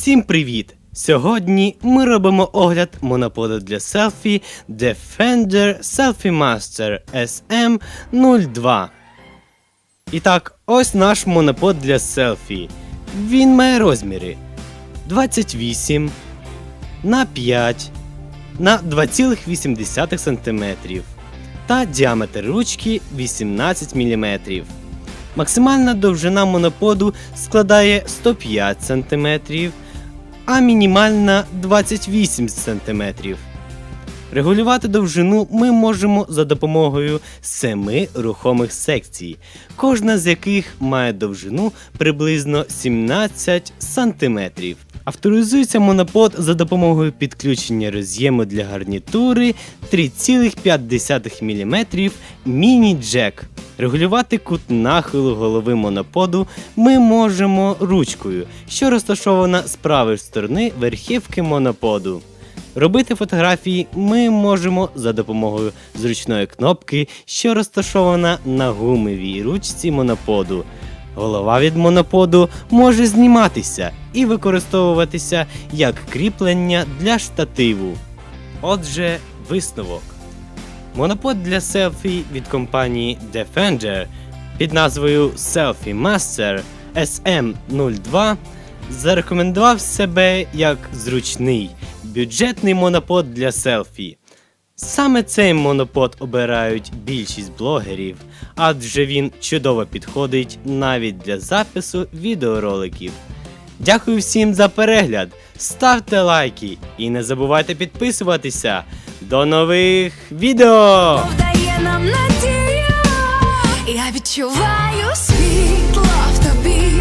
Всім привіт! Сьогодні ми робимо огляд моноподу для селфі Defender Selfie Master SM02. І так, ось наш монопод для селфі. Він має розміри 28 на 5 на 2,8 см та діаметр ручки 18 мм. Максимальна довжина моноподу складає 105 см, а мінімальна 28 см. Регулювати довжину ми можемо за допомогою семи рухомих секцій, кожна з яких має довжину приблизно 17 см. Авторизується монопод за допомогою підключення роз'єму для гарнітури 3,5 мм міні-джек. Регулювати кут нахилу голови моноподу ми можемо ручкою, що розташована з правої сторони верхівки моноподу. Робити фотографії ми можемо за допомогою зручної кнопки, що розташована на гумовій ручці моноподу. Голова від моноподу може зніматися і використовуватися як кріплення для штативу. Отже, висновок. Монопод для селфі від компанії Defender під назвою Selfie Master SM02 зарекомендував себе як зручний бюджетний монопод для селфі. Саме цей монопод обирають більшість блогерів, адже він чудово підходить навіть для запису відеороликів. Дякую всім за перегляд, ставте лайки і не забувайте підписуватися. До нових відео! Дає нам надію. я відчуваю світло в тобі.